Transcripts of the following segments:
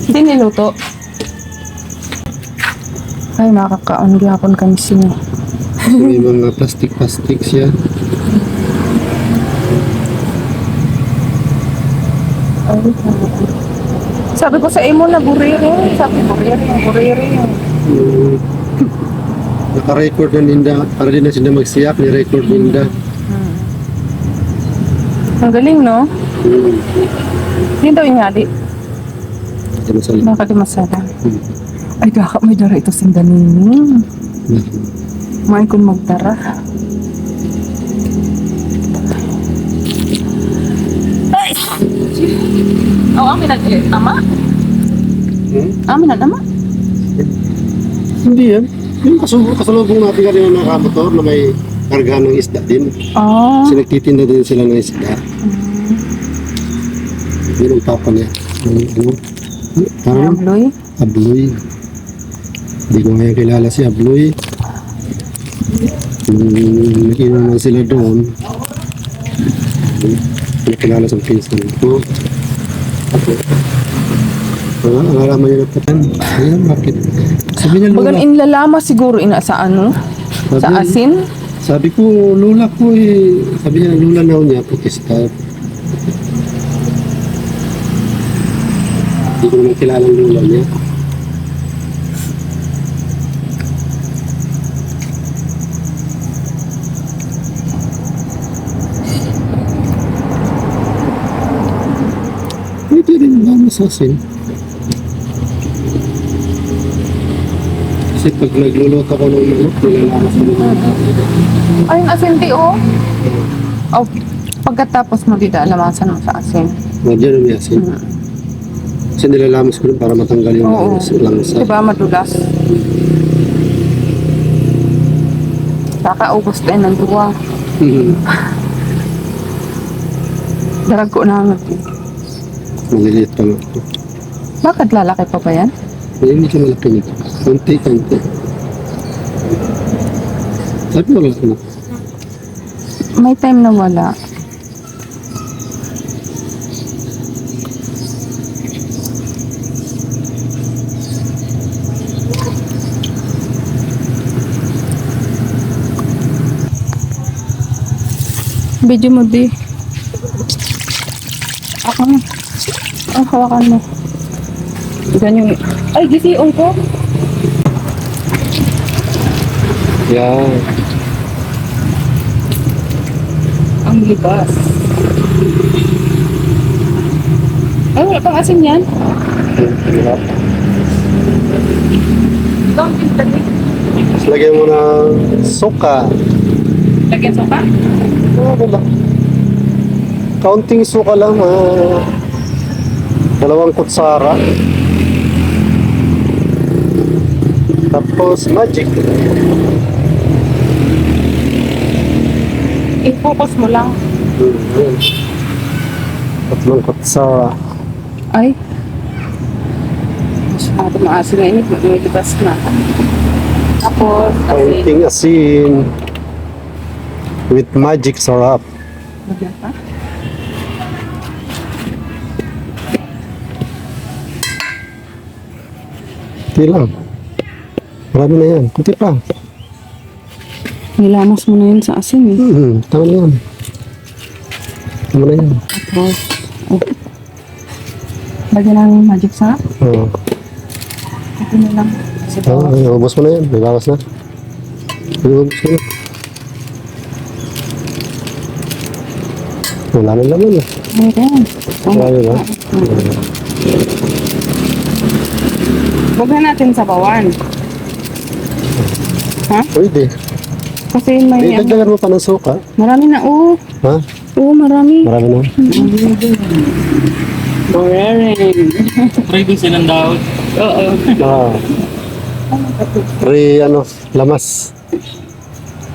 Hindi niluto. Ay, nakakaon gyapon kami sini. May mga plastic-plastic siya. Ay, sabi ko sa imo na buriri. Sabi buriri, buriri. Mm. Naka-record na ninda. Para din na sila magsiyak, ni-record ninda. Ang galing, no? Hmm. Hindi daw inyali. Ito masali. Bakit masala? Ay, kaka may dara ito sindanin. Main kong magdara. Ay! Oh, amin ang ama. Hmm? Amin ang ama. Hindi yan. Yung kasulubong natin kanina ng nakamotor na may karga ng isda din. Oh. Kasi nagtitinda din sila ng isda. Yun ang papa niya. Ano? Parang Abloy. Abloy. Hindi ko ngayon kilala si Abloy. Nung nakinuman sila doon, nakilala sa pinsan ko. Ah, ang alaman niya na patan. Ayan, bakit? Sabi niya, Bagan Lola. inlalama siguro ina sa ano? Sa Sabi, asin? sabi ko, Lola ko eh. Sabi niya, Lola na niya, putista. Hindi ko naman kilala ang Lola niya. Pwede rin ba masasin? Kasi pag nagluluto ako ng manok, nilalamas mo naman. Ay, ang asin di oh. Oh, pagkatapos mo dito alamasan mo sa asin. Madyan ang yasin. Mm. Kasi nilalamas ko rin para matanggal yung Oo. langsa. langsa. Diba madulas? Kakaubos tayo ng duwa. Darag ko na nga. Maliliit pa lang. Bakit lalaki pa ba yan? Ay, hindi siya malaki nito. Kunti, kunti. Sabi mo lang na. May time na wala. Video mo di. Ako na. Ang hawakan mo. Ganyan. Ay, gisiong ko. Yan. Ang libas. Ay, wala pang asin yan. Hirap. Ang pintali. Tapos lagyan mo ng suka. Lagyan sa pa? Oo, wala. Kaunting suka lang. ah. dalawang kutsara. Tapos magic. I-focus mo lang. Hmm. Tatlong kutsara. Ay. Masyado maasin na init. May libas na. Tapos, asin. Kaunting asin. With magic syrup. Kunti lang. Marami na yan. Kunti pa. Nilamos mo na yun sa asin eh. Hmm, tama na yan. Tama na yan. Tapos, oh. Lagyan ng magic sarap. Oo. Ito na lang. Kasi Oh, ay, ubos mo na yan. May bawas na. Ubos mo na. Wala na laman eh. Ayan. Wala na ba? Huwag na natin sa bawan. Ha? Pwede. Kasi may May dagdagan mo pa ng suka. Marami na, oo. Ha? Oo, marami. Marami na. Boring. Trading silang daw. Oo. Ah. Pre, ano, lamas.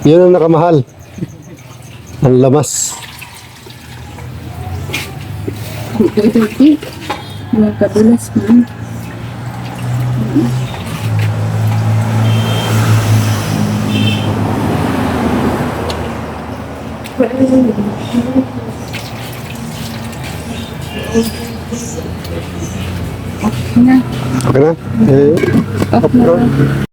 Yun ang nakamahal. Ang lamas. Magkadulas na. Okay na. Okay na? Eh, Off na.